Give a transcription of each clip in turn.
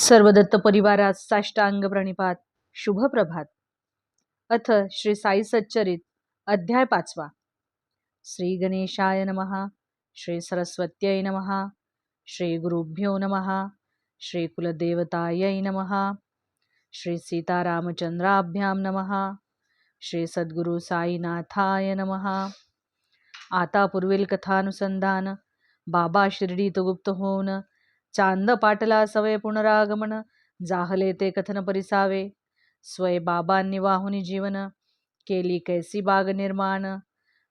सर्व दत्त परिवारात साष्टांग प्रणिपात. शुभ प्रभात. अथ श्री साई सच्चरित अध्याय पाचवा. श्री गणेशाय नमः श्री सरस्वत्यै नमः श्री गुरुभ्यो नमः श्री कुलदेवतायै नमः श्री सीतारामचंद्राभ्याम नमः श्री सद्गुरु साईनाथाय नमः। आता पूर्वील कथानुसंधान बाबा शिर्डीत गुप्त होऊन चांद पाटला सवय पुनरागमन जाहले ते कथन परिसावे. स्वय बाबांनी वाहुनी जीवन केली कैसी बाग निर्माण.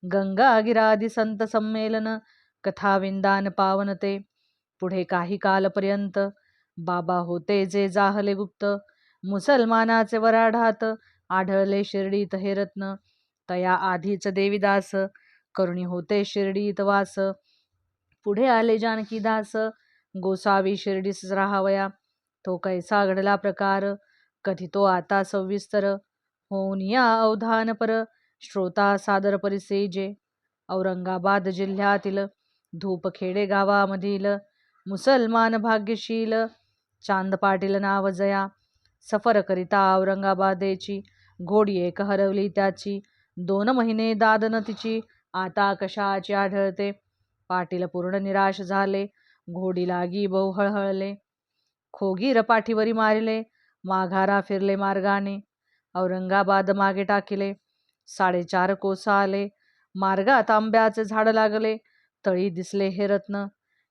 गंगा गिरादी संत संमेलन कथा विंदान पावन ते. पुढे काही कालपर्यंत बाबा होते जे जाहले गुप्त. मुसलमानाचे वराढात आढळले शिर्डीत हे रत्न. तया आधीच देवीदास करुणी होते शिर्डीत वास. पुढे आले जानकीदास गोसावी शिर्डीस राहावया. तो कैसा घडला प्रकार? कधी तो आता सविस्तर? होऊन या अवधान पर श्रोता सादर परिसेजे. औरंगाबाद जिल्ह्यातील धूपखेडे गावामधील मुसलमान भाग्यशील. चांद पाटील नाव जया. सफर करिता औरंगाबादेची घोडी एक हरवली त्याची. दोन महिने दादन तिची. आता कशाची आढळते? पाटील पूर्ण निराश झाले. घोडीला लागी हळहळले. खोगीर पाठीवरी मारिले माघारा फिरले मार्गाने. औरंगाबाद मागे टाकिले साडेचार कोसा आले. मार्गात आंब्याचे झाड लागले तळी दिसले हे रत्न.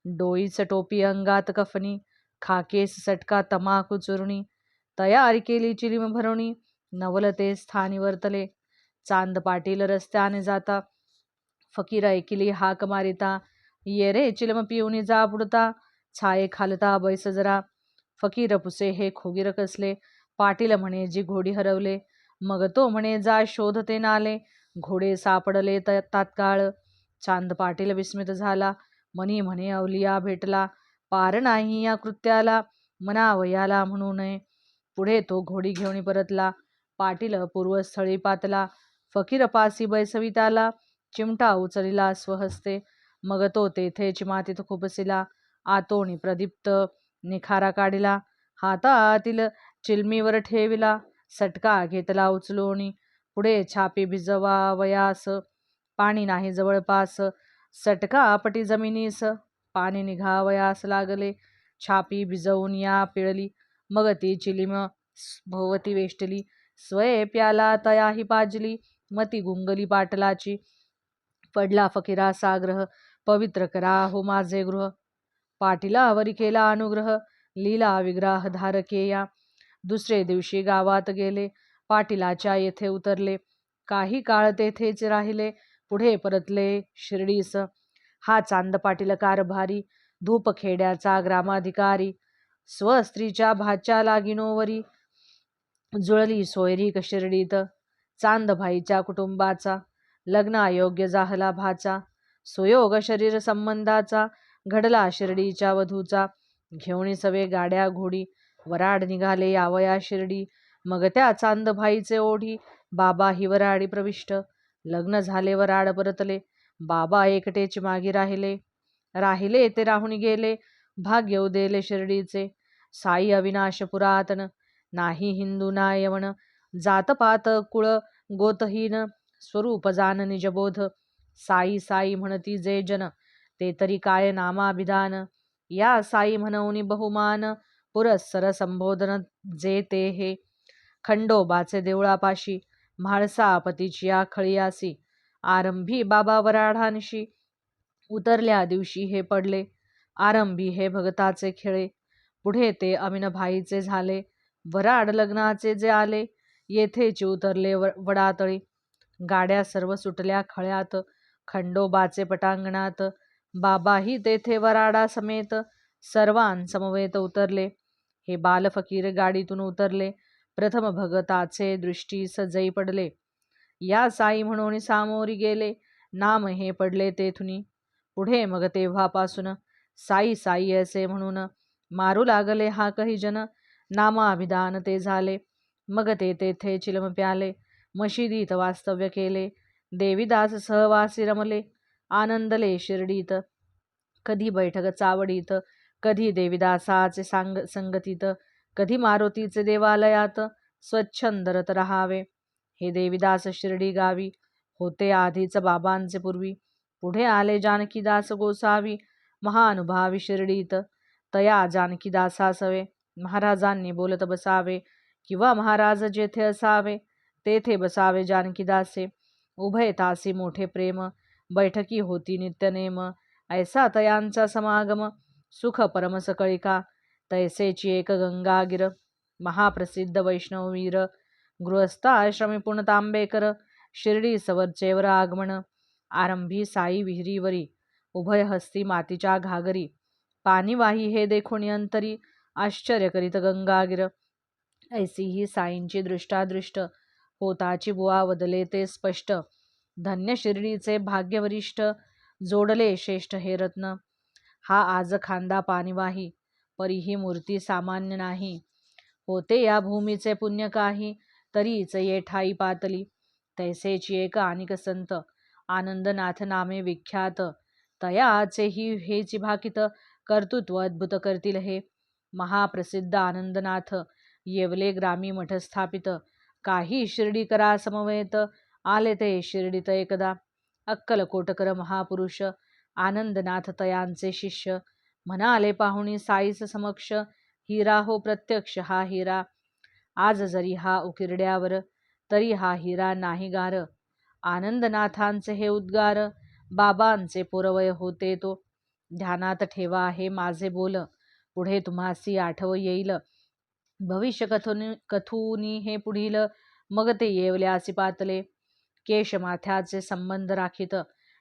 डोईच टोपी अंगात कफनी खाकेस सटका तमाकू चुरणी. तयारी केली चिलीम भरवणी नवल ते स्थानी वर्तले. चांद पाटील रस्त्याने जाता फकीर ऐकिली हाक मारिता. ये रे चिलम पिऊनी जा बुडता छाये खालता बैस जरा. फकीर पुसे हे खोगीर कसले? पाटील म्हणे जी घोडी हरवले. मग तो म्हणे जा शोधते नाले. घोडे सापडले त तात्काळ. चांद पाटील विस्मित झाला. मनी म्हणे अवलिया भेटला. पार नाही या कृत्याला. मनावयाला म्हणू नये. पुढे तो घोडी घेऊन परतला. पाटील पूर्वस्थळी पातला. फकीर पासी बैसविताला. चिमटा उचलिला स्वहस्ते. मग तो तेथेच मातीत खुपसिला आतोणी प्रदीप्त निखारा काढिला. हातातील चिलमीवर ठेविला. सटका घेतला उचलोणी पुढे छापी भिजवावयास. पाणी नाही जवळपास. सटका पटी जमिनीस. पाणी निघावयास लागले. छापी भिजवून या पिळली. मग ती चिलीम भोवती वेष्टली. स्वय प्याला तयाही पाजली. मती गुंगली पाटलाची. पडला फकीरा साग्रह पवित्र करा. हो माझे गृह. पाटीलावरी केला अनुग्रह. लीला विग्रह धारकेया दुसरे दिवशी गावात गेले. पाटीलाच्या येथे उतरले. काही काळ तेथेच राहिले. पुढे परतले शिर्डीस. हा चांद पाटील कारभारी. धूपखेड्याचा ग्रामाधिकारी. स्वस्त्रीच्या भाच्या लागिनोवरी जुळली सोयरीक शिर्डीत. चांदभाईच्या कुटुंबाचा. लग्नायोग्य जाहला भाचा. सुयोग शरीर संबंधाचा घडला शिर्डीच्या वधूचा घेऊन सवे गाड्या घोडी वराड निघाले यावया शिर्डी. मग त्या चांदभाईचे ओढी बाबा ही वराडी प्रविष्ट. लग्न झाले वराड परतले. बाबा एकटेच मागे राहिले. राहिले ते राहून गेले. भाग्य उदेले शिर्डीचे. साई अविनाश पुरातन नाही हिंदू ना यवन जातपात कुळ गोतहीन. स्वरूप जान निजबोध. साई साई म्हणती जे जन ते तरी काय नामाभिधान? या साई म्हणवनी बहुमान पुरस्सर संबोधन जे ते हे. खंडोबाचे देवळापाशी म्हाळसापतीची या खळियासी आरंभी बाबा वराढांशी उतरल्या दिवशी हे पडले. आरंभी हे भगताचे खेळे. पुढे ते अमिनभाईचे झाले. वराड लग्नाचे जे आले येथेच उतरले वडातळी. गाड्या सर्व सुटल्या खळ्यात. खंडोबाचे पटांगणात. बाबाही तेथे वराडा समेत सर्वांसमवेत उतरले. हे बालफकीर गाडीतून उतरले. प्रथम भगताचे दृष्टीस जई पडले. या साई म्हणून सामोरी गेले. नाम हे पडले तेथुनी. पुढे मग तेव्हापासून साई साई असे म्हणून मारू लागले हा काही जन. नामाभिधान ते झाले. मग ते तेथे चिलम प्याले. मशिदीत वास्तव्य केले. देवीदास सहवासी रमले आनंदले शिर्डीत. कधी बैठक चावडीत कधी देवीदासाचे सांग संगतीत कधी मारुतीचे देवालयात स्वच्छंदरत राहावे. हे देवीदास शिर्डी गावी होते आधीच बाबांचे पूर्वी. पुढे आले जानकीदास गोसावी महानुभावी शिर्डीत. तया जानकीदासासवे महाराजांनी बोलत बसावे किंवा महाराज जेथे असावे तेथे बसावे जानकीदासे. उभय तासी मोठे प्रेम बैठकी होती नित्यनेम ऐसा तयांचा समागम सुख परमसकळिका तैसेची एक गंगागिर महाप्रसिद्ध वैष्णववीर गृहस्थाश्रमी आश्रमी पुणतांबेकर शिर्डी सवरचेवर आगमन आरंभी साई विहिरीवरी उभय हस्ती मातीच्या घागरी पाणीवाही हे देखून अंतरी आश्चर्य करीत गंगागिर ऐसी ही साईंची दृष्टादृष्ट होताची बुवा वदले ते स्पष्ट. धन्य शिर्डीचे भाग्यवरिष्ठ जोडले श्रेष्ठ हे रत्न. हा आज खांदा पाणीवाही परी ही मूर्ती सामान्य नाही. होते या भूमीचे पुण्य काही तरीच ये ठाई पातली. तैसेची एक आणिक संत आनंदनाथ नामे विख्यात. तयाचे ही हेची भाकित कर्तृत्व अद्भुत करतील हे. महाप्रसिद्ध आनंदनाथ येवले ग्रामी मठ स्थापित. काही शिर्डी करा समवेत. आले ते शिर्डीत एकदा. अक्कलकोटकर महापुरुष. आनंदनाथ तयांचे शिष्य. म्हणाले पाहुणी साईस समक्ष हिरा हो प्रत्यक्ष हा हिरा. आज जरी हा उकिरड्यावर तरी हा हिरा नाही गार. आनंदनाथांचे हे उद्गार बाबांचे पुरवय होते तो. ध्यानात ठेवा हे माझे बोल. पुढे तुम्हासी आठव येईल. भविष्य कथुनी हे पुढील मग ते येवल्यासी पातले. केश माथ्याचे संबंध राखीत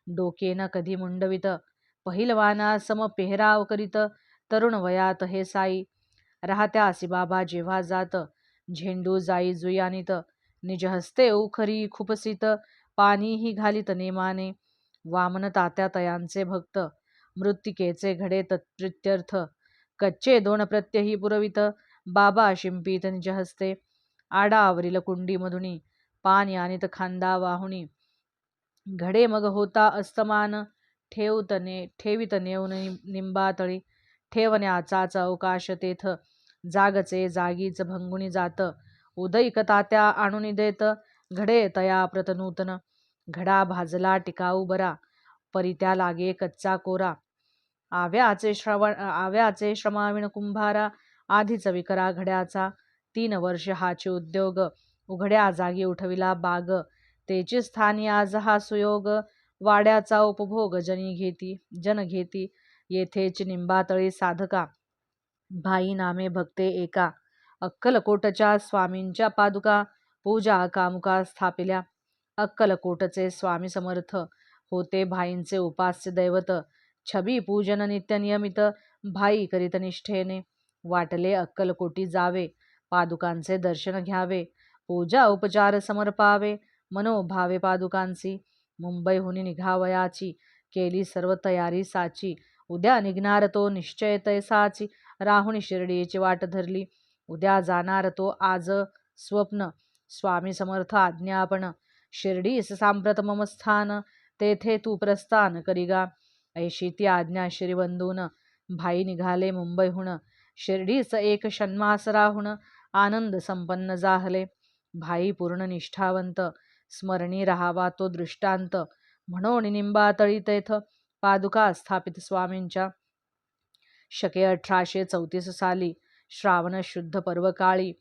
डोकेनं कधी मुंडवित. पहिलवाना सम पेहराव करीत तरुण वयात हे साई. राहत्या बाबा जेव्हा जात झेंडू जाई जुयानित निज हस्ते उखरी खुपसित पाणीही घालीत नेमाने. वामन तात्या तयांचे भक्त मृत्तिकेचे घडे तत्प्रित्यर्थ. कच्चे दोन प्रत्यही पुरवित बाबा शिंपी त्यांच्या हस्ते. आडावरील कुंडीमधुनी मधुनी पाणी आणीत खांदा वाहुणी घडे मग होता अस्तमान. ठेवतने ठेवित नेऊन निंबातळी. ठेवण्याचाच अवकाश तेथ. जागचे जागीच भंगुणी जात. उदयिक तात्या आणून देत. घडे तया प्रतनूतन घडा भाजला टिकाऊ बरा. परित्या लागे कच्चा कोरा. आव्याचे श्रवण आव्याचे श्रमाविण कुंभारा. आधीच विकरा घड्याचा. तीन वर्ष हाचे उद्योग. उघड्या जागी उठविला बाग. तेची स्थानी आज हा सुयोग. वाड्याचा उपभोग जनी घेती जन घेती. येथेच निंबातळी साधका. भाई नामे भक्ते एका. अक्कलकोटच्या स्वामींच्या पादुका. पूजा कामुका स्थापिल्या. अक्कलकोटचे स्वामी समर्थ. होते भाईंचे उपास्य दैवत. छबी पूजन नित्य नियमित. भाई करीत निष्ठेने. वाटले अक्कलकोटी जावे. पादुकांचे दर्शन घ्यावे. पूजा उपचार समर्पावे. मनोभावे पादुकांची. मुंबईहून निघावयाची. केली सर्व तयारी साची. उद्या निघणार तो निश्चय तैसाची राहुणी शिर्डीची वाट धरली. उद्या जाणार तो आज स्वप्न. स्वामी समर्थ आज्ञापन. शिर्डीस सांप्रत मम स्थान. तेथे तू प्रस्थान करिगा. ऐशी ती आज्ञा श्रीबंधून. भाई निघाले मुंबईहून. शिर्डीचं एक षण्मास राहून आनंद संपन्न जाहले भाई पूर्ण निष्ठावंत स्मरणी राहावा तो दृष्टांत. म्हणून निंबातळी तेथ पादुका स्थापित स्वामींच्या. शके अठराशे चौतीस साली श्रावण शुद्ध पर्वकाळी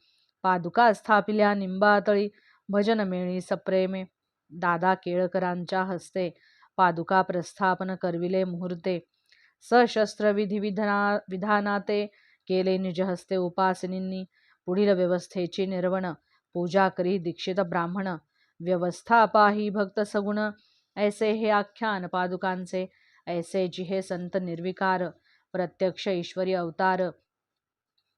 पादुका स्थापिल्या निंबातळी भजन मेळी सप्रेमे. दादा केळकरांच्या हस्ते पादुका प्रस्थापन करविले मुहूर्ते. सशस्त्र विधी विधाना विधानाते केले. निज हस्ते उपासनींनी पुढील व्यवस्थेची निर्वण. पूजा करी दीक्षित ब्राह्मण. व्यवस्था पाही भक्त सगुण. ऐसे हे आख्यान पादुकांचे. ऐसे जिहे संत निर्विकार. प्रत्यक्ष ईश्वरी अवतार.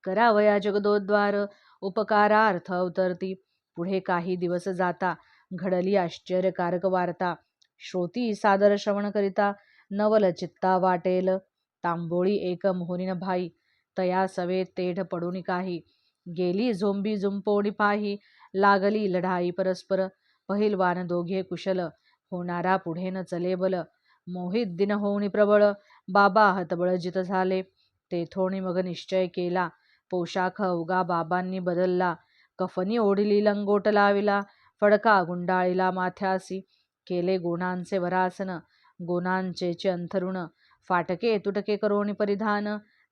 करावया जगदोद्वार. उपकारार्थ अवतरती. पुढे काही दिवस जाता. घडली आश्चर्यकारक वार्ता. श्रोती सादर श्रवण करिता. नवल चित्ता वाटेल तांबोळी एक मोहरीन भाई. तया सवे तेढ पडून काही. गेली झोंबी झुंपोणी पाही लागली लढाई परस्पर. पहिलवान दोघे कुशल होणारा पुढे न चले बल. मोहित दिन होऊनी प्रबळ बाबा हतबळ जित झाले. तेथोणी मग निश्चय केला. पोशाख अवघा बाबांनी बदलला. कफनी ओढली लंगोट लाविला. फडका गुंडाळीला माथ्यासी केले गुणांचे वरासन. गुणांचे अंथरुण. फाटके तुटके करोणी परिधान.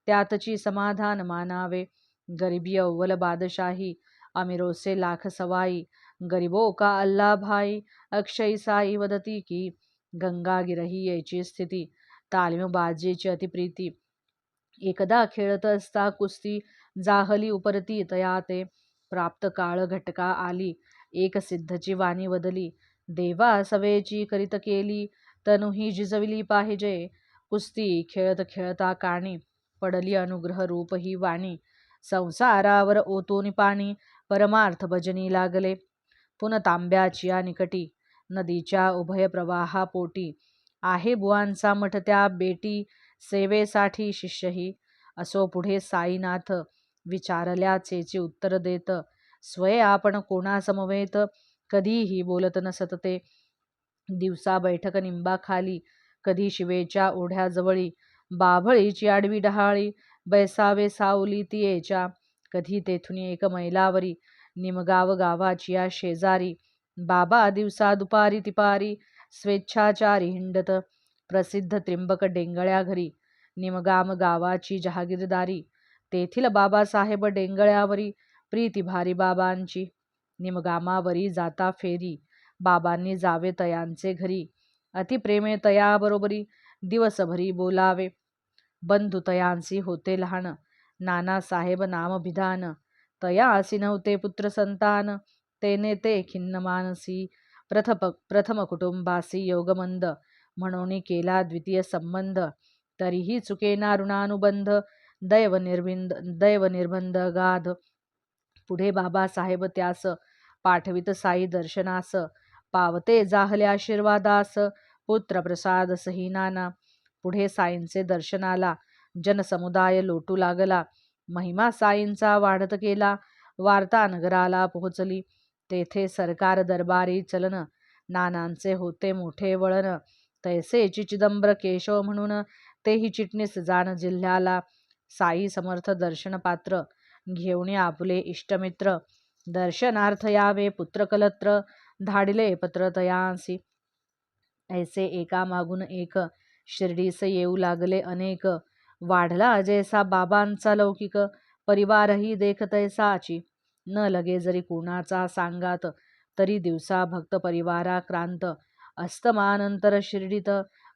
त्यातची समाधान मानावे. गरिबी अव्वल बादशाही अमिरोसे लाख सवाई गरिबो का अल्ला भाई अक्षय साई वदती की गंगा गिरही याची स्थिती तालीम बाजीची अतिप्रीती एकदा खेळत असता कुस्ती जाहली उपरती तया ते प्राप्त काळ घटका आली एक सिद्धची वाणी वदली देवा सवेची करीत केली तनुही जिजविली पाहिजे. कुस्ती खेळत खेळता काणी पडली अनुग्रह रूप ही वाणी. संसारावर ओतून पाणी परमार्थ भजनी लागले. पुन तांब्याची या निकटी नदीच्या उभय प्रवाहापोटी आहे बुवांचा मठ त्या बेटी सेवेसाठी शिष्यही. असो पुढे साईनाथ विचारल्याचेचे उत्तर देत. स्वय आपण कोणासमवेत? कधीही बोलत नसत ते दिवसा बैठक निंबाखाली. कधी शिवेच्या ओढ्याजवळी. बाभळीची आडवी डहाळी बैसावे सावली तियेच्या कधी तेथून एक मैलावरी निमगाव गावाची या शेजारी बाबा दिवसा दुपारी तिपारी स्वेच्छाचारी हिंडत प्रसिद्ध त्रिंबक डेंगळ्या घरी निमगाम गावाची जहागीरदारी तेथील बाबासाहेब डेंगळ्यावरी प्रीती भारी बाबांची निमगामावरी जाता फेरी बाबांनी जावे तयांचे घरी अतिप्रेमे तयाबरोबरी दिवसभरी बोलावे. बंधुतयांसी होते लहान. नानासाहेब नामभिधान तयासी नव्हते पुत्र संतान. तेने ते खिन्न मानसी. प्रथप प्रथम कुटुंबासी योगमंद. म्हणून केला द्वितीय संबंध. तरीही चुकेना ऋणानुबंध दैव निर्बिंद दैव निर्बंध गाध. पुढे बाबासाहेब त्यास पाठवित साई दर्शनास. पावते जाहले आशीर्वादास. पुत्र प्रसाद सहिनाना पुढे साईंचे दर्शनाला जनसमुदाय लोटू लागला. महिमा साईंचा वाढत केला वार्ता नगराला पोहोचली. तेथे सरकार दरबारी चलन. नानांचे होते मोठे वळण. तैसे चिदंबर केशव म्हणून तेही चिटणीस जाण जिल्ह्याला. साई समर्थ दर्शन पात्र. घेऊन आपले इष्टमित्र. दर्शनार्थ यावे पुत्रकलत्र. धाडिले पत्र तयांसी ऐसे एका मागून एक शिर्डीस येऊ लागले अनेक. वाढला जैसा बाबांचा लौकिक परिवारही देख तैसाची न लगे जरी कुणाचा सांगात तरी दिवसा भक्त परिवाराक्रांत अस्तमानंतर शिर्डीत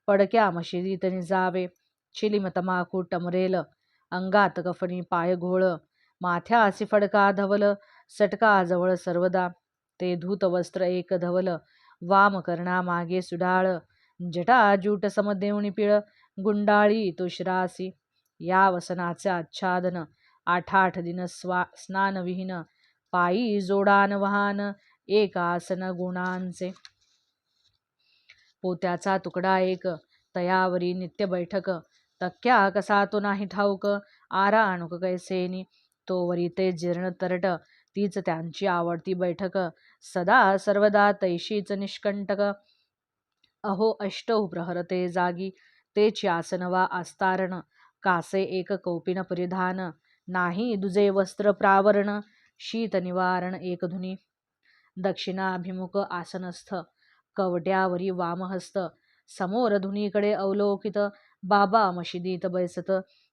पडक्या मशिदीत निजावे. चिलिम तमाखू टमरेल अंगात कफनी पाय घोळ माथ्यासी फडका धवल सटका जवळ सर्वदा. ते धूत वस्त्र एक धवल वाम कर्णा मागे सुडाळ जटा जूट समदेवणी पिळ गुंडाळी तुश्रासी या वसनाचे आच्छादन आठ आठ दिन स्वा स्नानविहीन पायी जोडान वहान एक आसन गुणांचे. पोत्याचा तुकडा एक तयावरी नित्य बैठक तक्क्या कसा तो नाही ठाऊक आरा आराणुक कैसेनी. तोवरी ते जीर्ण तरट तीच त्यांची आवडती बैठक. सदा सर्वदा तैशीच निष्कंटक. अहो अष्टौ प्रहरते जागी. ते आसन वा आस्तारण. कासे एक कौपिन परिधान. नाही दुजे वस्त्र प्रावरण. शीत निवारण एक धुनी. दक्षिणाभिमुख आसनस्थ. कवट्यावरी वामहस्त. समोर धुनीकडे अवलोकित. बाबा मशिदीत बैसत.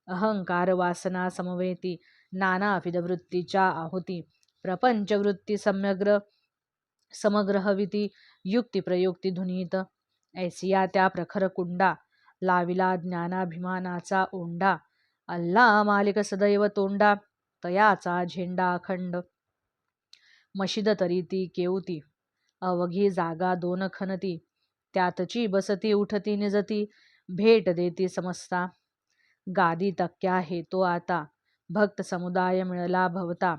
अहंकार वासना समवेती. नाना वृत्तीच्या आहुती. प्रपंचवृत्ती समग्र समग्रहविती युक्तिप्रयुक्ती धुनीत ऐसिया त्या प्रखर कुंडा लाविला ज्ञानाभिमानाचा ओंडा. अल्ला मालिक सदैव तोंडा तयाचा झेंडा अखंड. मशिद तरी ती केवती अवघी जागा दोन खनती. त्यातची बसती उठती निजती भेट देती समजता गादी तक्क्या हेतो आता भक्त समुदाय मिळला भवता.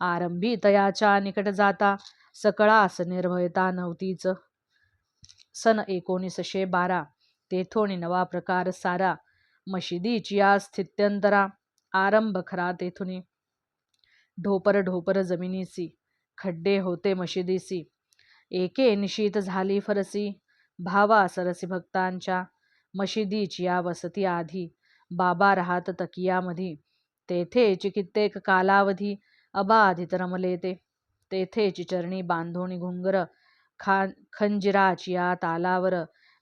आरंभी तयाच्या निकट जाता. सकळास निर्भयता नव्हतीच. सन एकोणीसशे बारा. तेथोणी नवा प्रकार सारा. मशिदीची या स्थित्यंतरा. आरंभ खरा तेथुनी. ढोपर ढोपर जमिनीसी. खड्डे होते मशिदीसी. एके निशीत झाली फरसी. भावा सरसी भक्तांच्या. मशिदीची या वसती आधी. बाबा राहत तकियामधी. तेथेच कित्येक कालावधी. अबाधित रमले ते. तेथे चरणी बांधोणी घुंगर खा खंजिराची या तालावर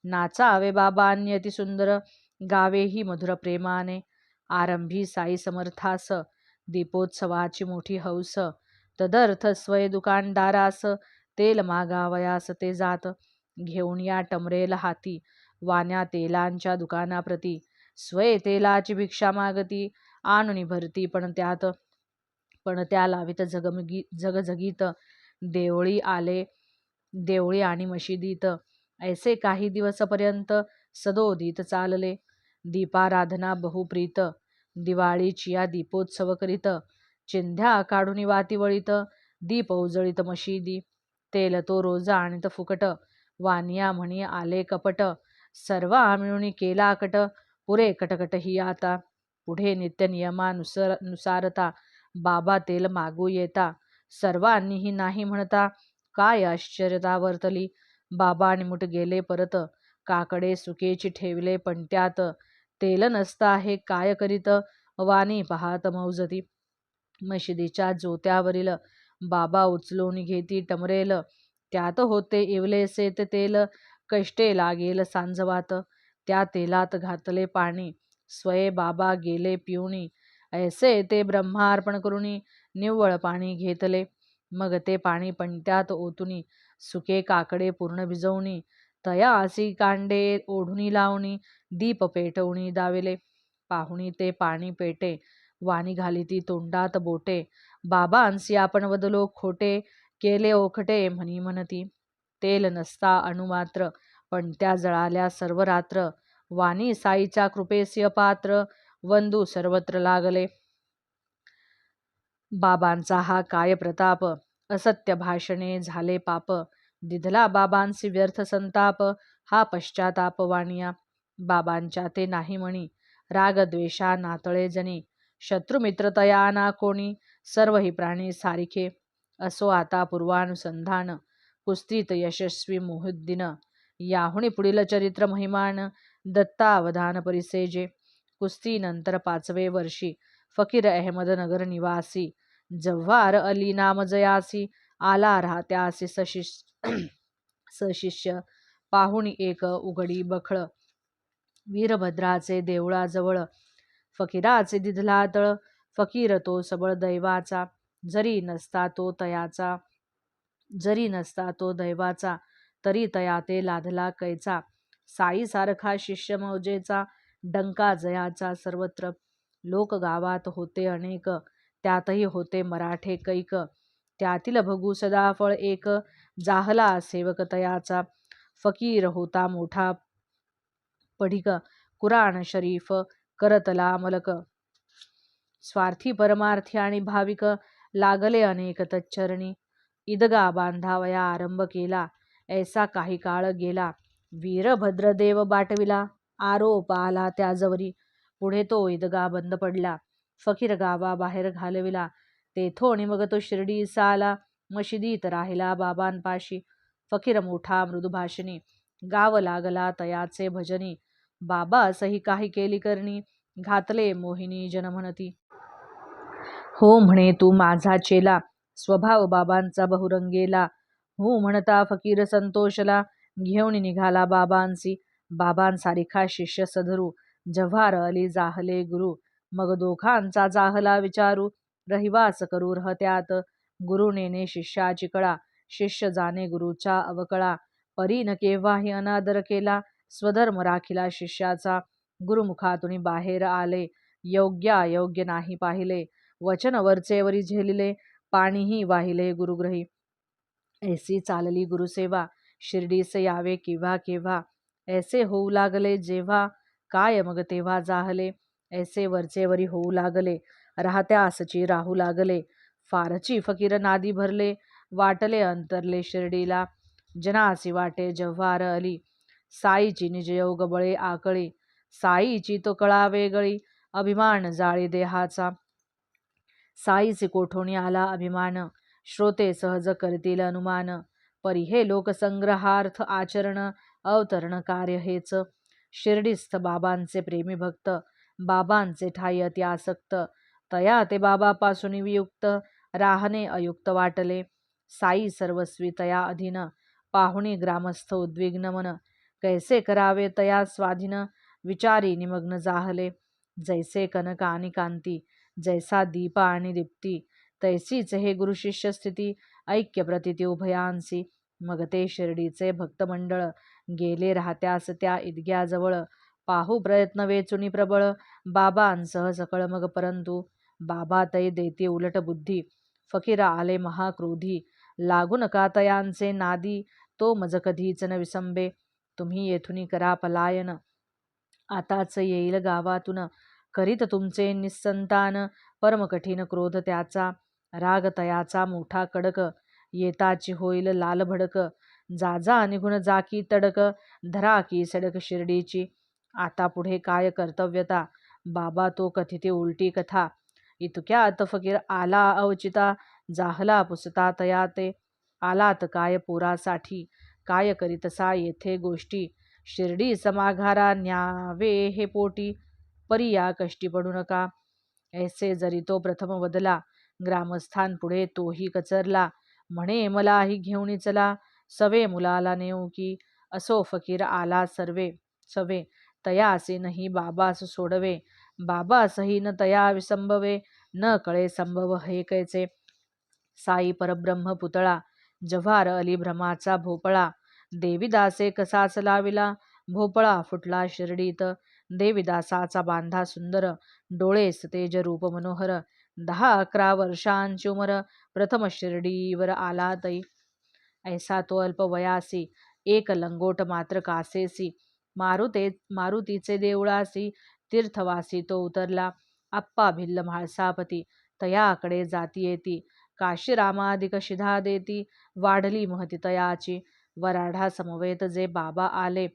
नाचावे बाबांनी अतिसुंदर गावेही मधुर प्रेमाने. आरंभी साई समर्थास दीपोत्सवाची मोठी हौस तदर्थ स्वय दुकानदारास तेल मागावयास ते जात घेऊन या टमरेल हाती वाण्या तेलांच्या दुकानाप्रती. स्वय तेलाची भिक्षा मागती आणून भरती पण त्यात पण त्या लावीत जगमगी जगजगीत. देवळी आले देवळी आणि मशिदीत. ऐसे काही दिवसपर्यंत सदोदित चालले. दीपाराधना बहुप्रीत. दिवाळीची या दीपोत्सव करीत. चिंध्या काढून वातीवळीत दीप उजळीत मशिदी. तेल तो रोजा आणीत फुकट. वानिया म्हणी आले कपट. सर्वा मिळून केला कट. पुरे कटकट ही आता. पुढे नित्य नियमानुसार नुसारता. बाबा तेल मागू येता. सर्वांनीही नाही म्हणता काय आश्चर्यता वर्तली. बाबा निमुट गेले परत. काकडे सुकेची ठेवले पण त्यात तेल नसता हे काय करीत? वाणी पाहात मौजती. मशिदीच्या जोत्यावरील बाबा उचलून घेती टमरेल. त्यात होते इवलेसे ते तेल. कष्टे लागेल सांजवात. त्या तेलात घातले पाणी. स्वये बाबा गेले पिऊनी. ऐसे ते ब्रह्मार्पण करून निव्वळ पाणी घेतले. मग ते पाणी पंट्यात ओतुनी सुके काकडे पूर्ण भिजवणी तया कांडे ओढुनी लावणी दीप पेटवणी दाविले. पाहुणी ते पाणी पेटे वाणी घाली ती तोंडात बोटे. बाबांसी आपण वदलो खोटे केले ओखटे म्हणी म्हणती. तेल नसता अणुमात्र पण त्या जळाल्या सर्व रात्र वाणी साईच्या कृपेस्य पात्र वंदू सर्वत्र लागले. बाबांचा हा काय प्रताप असत्य भाषणे झाले पाप. दिधला बाबांसी व्यर्थ संताप हा पश्चाताप वाणिया. बाबांच्या ते नाही म्हणी राग द्वेषा नातळे जनी शत्रुमित्रतया ना कोणी सर्व ही प्राणी सारिखे. असो आता पूर्वानुसंधान कुस्तीत यशस्वी मोहुद्दीन. याहुणी पुढील चरित्र महिमान दत्तावधान परिसेजे. कुस्तीनंतर पाचवे वर्षी फकीर अहमदनगर निवासी. जव्हार अली नामजयासी आला राहत्यासी सशिष सशिष्य. पाहुणी एक उघडी बखळ. वीरभद्राचे देवळाजवळ. फकीराचे दिधला तळ. फकीर तो सबळ दैवाचा. जरी नसता तो तयाचा. जरी नसता तो दैवाचा. तरी तया ते लाधला कैचा. साई सारखा शिष्य मौजेचा. डंका जयाचा सर्वत्र. लोक गावात होते अनेक त्यातही होते मराठे कैक. त्यातील भगू सदाफळ एक जाहला सेवक तयाचा फकीर होता मोठा पढिक कुराण शरीफ करतला मलक स्वार्थी परमार्थी आणि भाविक लागले अनेक तच्चरणी. इदगा बांधावया आरंभ केला ऐसा काही काळ गेला. वीरभद्रदेव बाटविला. आरोप आला त्याजवरी. पुढे तो इदगा बंद पडला. फकीर गावा बाहेर घालविला. तेथोणी मग तो शिर्डीस आला मशिदीत राहिला बाबांपाशी. फकीर मोठा मृदुभाषिणी. गाव लागला तयाचे भजनी. बाबा असही काही केली करणी. घातले मोहिनी जन म्हणती हो म्हणे तू माझा चेला. स्वभाव बाबांचा बहुरंगेला. हो म्हणता फकीर संतोषला. घेऊन निघाला बाबांसी. बाबांसारिखा शिष्य सधरू. जव्हार अली जाहले गुरु. मग दोघांचा जाहला विचारू. रहिवास करू रहत्यात. गुरु नेने शिष्याची कळा शिष्य जाणे गुरुचा अवकळा. परीन केव्हाही अनादर केला. स्वधर्म राखिला शिष्याचा. गुरुमुखातून बाहेर आले. योग्य अयोग्य नाही पाहिले. वचन वरचेवरी झेलिले. पाणीही वाहिले गुरुग्रही. ऐसी चालली गुरुसेवा. शिर्डीस यावे केव्हा केव्हा. ऐसे होऊ लागले जेव्हा काय मग तेव्हा जाहले. ऐसे वरचेवरी होऊ लागले राहत्यासची राहू लागले. फारची फकीर नादी भरले वाटले अंतरले शिर्डीला. जनासी वाटे जव्हार अली साईची निजयोग बळे आकळी. साईची तो कळा वेगळी अभिमान जाळी देहाचा. साईचे कोठोणी आला अभिमान? श्रोते सहज करतील अनुमान. परी हे लोकसंग्रहार्थ आचरण अवतरण कार्य हेच. शिर्डीस्थ बाबांचे प्रेमी भक्त बाबांचे ठाई अति आसक्त. तया ते बाबापासून वियुक्त राहणे अयुक्त वाटले. साई सर्वस्वी तया अधीन पाहुणी ग्रामस्थ उद्विग्न मन. कैसे करावे तया स्वाधीन? विचारी निमग्न जाहले. जैसे कनक आणि कांती जैसा दीप आणि दीप्ती तैसीच हे गुरु शिष्य स्थिती ऐक्य प्रतिती उभयांसी. मग ते शिर्डीचे भक्तमंडळ गेले राहत्यास त्या इदग्याजवळ. पाहू प्रयत्न वेचुनी प्रबळ. बाबांसह सकळ मग परंतु बाबा तै देते उलट बुद्धी. फकीरा आले महाक्रोधी. लागू नका तयांचे नादी. तो मज कधीच न विसंबे. तुम्ही येथुनी करा पलायन. आताच येईल गावातून. करीत तुमचे निस्संतान परम कठीण क्रोध त्याचा. राग तयाचा मोठा कडक. येताची होईल लाल जा जाजा निघून जाकी तडक धरा की सडक शिर्डीची. आता पुढे काय कर्तव्यता? बाबा तो कथिते उलटी कथा. इतक्यात फकीर आला अवचिता. जाहला पुसता तया ते. आलात काय पुरासाठी? काय करीतसा येथे गोष्टी? शिर्डी समाघारा न्यावे हे पोटी. परी या कष्टी पडू नका. ऐसे जरी तो प्रथम बदला ग्रामस्थान पुढे तोही कचरला. म्हणे मलाही घेऊन चला. सवे मुलाला नेऊ की असो फकीर आला सर्वे. सवे. तयासे नाही बाबास सोडवे. बाबासही न तया विसंभवे न कळे संभव हे कैचे साई परब्रह्म पुतळा जव्हार अली भ्रमाचा भोपळा. देवीदासे कसाच लाविला? भोपळा फुटला शिर्डीत. देवीदासाचा बांधा सुंदर. डोळेस तेज रूप मनोहर. दहा अकरा वर्षांची उमर. प्रथम शिर्डीवर आला तई. ऐसा तो अल्पवयासी एक लंगोट मात्र कासेसी मारुते मारुतीचे देवळासी तीर्थवासी तो उतरला. आप्पा भिल्ल म्हाळसापती तयाकडे जाती येती. काशीरामादिक शिधा देती वाढली महती तयाची. वराढा समवेत जे बाबा आले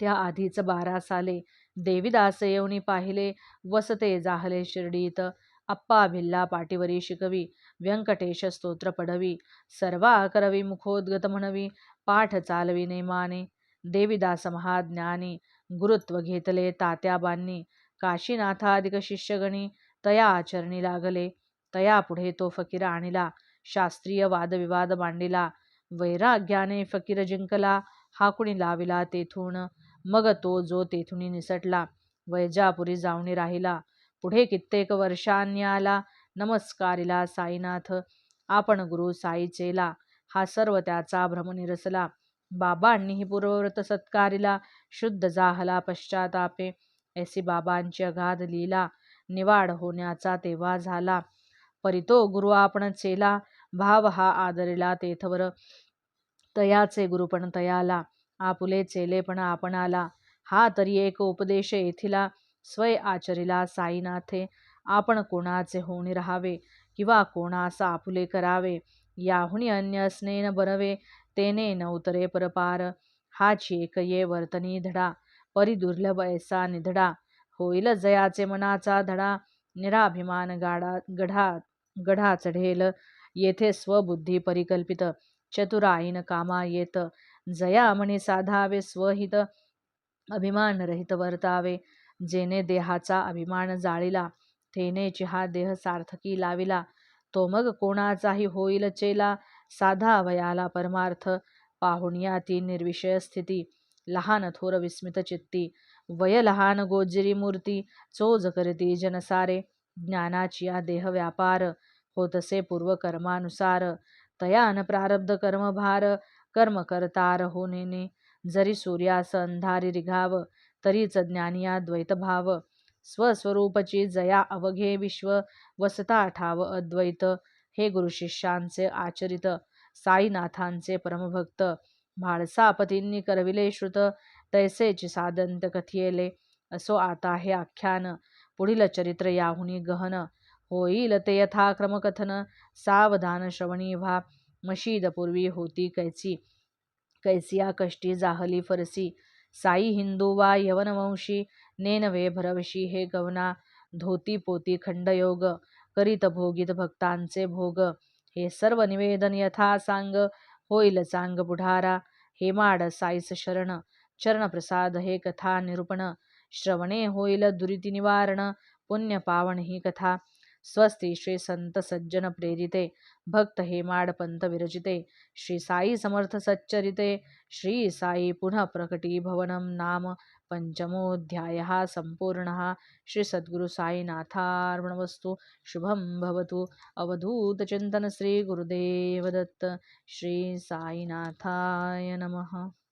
त्या आधीच बारा साले देवीदास येऊनी पाहिले वसते जाहले शिर्डीत. अप्पा भिल्ला पाटीवरी शिकवी व्यंकटेश स्तोत्र पडवी सर्वा करवी मुखोद्गत म्हणवी पाठ चालवी नेमाने देवीदास महाज्ञानी गुरुत्व घेतले तात्याबांनी काशीनाथाधिक शिष्यगणी तया आचरणी लागले तया पुढे तो फकीर आणिला शास्त्रीय वादविवाद मांडिला वैराग्याने फकीर जिंकला हाकुणी लाविला तेथून मग तो जो तेथुनी निसटला वैजापुरी जाऊनी राहिला पुढे कित्येक वर्षांनी आला. नमस्कारिला साईनाथ. आपण गुरु साईचेला. हा सर्व त्याचा भ्रम निरसला. बाबांनीही पूर्वव्रत सत्कारिला. शुद्ध जाहला पश्चातापे. ऐसी बाबांची अगाध लीला निवाड होण्याचा तेव्हा झाला. परितो गुरु आपण चेला. भाव हा आदरिला तेथवर. तयाचे गुरुपण तयाला. आपुले चेले पण आपणाला हा तरी एक उपदेश येथिला. स्वय आचरिला साईनाथे आपण कोणाचे होणी राहावे किंवा कोणास आपुले करावे? याहुनी अन्य असणे बनवे तेने नवतरे परपार. हाची एक ये वर्तनी धडा परी दुर्लभ ऐसा निधडा. होईल जयाचे मनाचा धडा निराभिमान गाडा गढा गढा चढेल. येथे स्वबुद्धी परिकल्पित चतुराईन कामा येत. जया म्हणे साधावे स्वहित अभिमान रहित वर्तावे. जेने देहाचा अभिमान जाळीला. थेनेची हा देह सार्थकी लाविला. तो मग कोणाचाही होईल चेला साधा वयाला परमार्थ. पाहुण्या ती निर्विषय स्थिती. लहान थोर विस्मित चित्ती. वय लहान गोजिरी मूर्ती. चोज करती जनसारे. ज्ञानाची या देह व्यापार. होतसे पूर्वकर्मानुसार तयान प्रारब्ध कर्मभार. कर्म करतार होणे जरी सूर्यास अंधारी रिघाव. तरीच ज्ञानिया द्वैतभाव. स्वस्वरूपची जया अवघे विश्व वसता ठाव अद्वैत. हे गुरुशिष्यांचे आचरित साईनाथांचे परमभक्त. म्हाळसापतींनी करविले श्रुत तैसेच सादंत कथियेले. असो आता हे आख्यान. पुढील चरित्र याहुनी गहन. होईल ते यथाक्रम कथन. सावधान श्रवणी व्हा. मशीद पूर्वी होती कैची कैसिया कष्टी जाहली फरसी. साई हिंदू वा यवनवंशी नेनवे भरवशी हे गवना धोती पोती खंडयोग करीत भोगीत भक्तांचे भोग. हे सर्व निवेदन यथा सांग होईल चांग बुढारा. हेमाड साईस शरण चरण प्रसाद हे कथा निरूपण. श्रवणे होईल दुरिती निवारण पुण्य पावन ही कथा. स्वस्ति श्री संत सज्जन प्रेरिते भक्त हे विरचिते श्री साई समर्थ सच्चरिते श्री साई पुनः प्रकटी भवनम नाम पंचमोध्याय सम्पूर्णः श्री सद्गुरु साईनाथार्पणमस्तु शुभं भवतु। अवधूतचिन्तन श्री गुरुदेव दत्त श्री साईनाथाय नमः।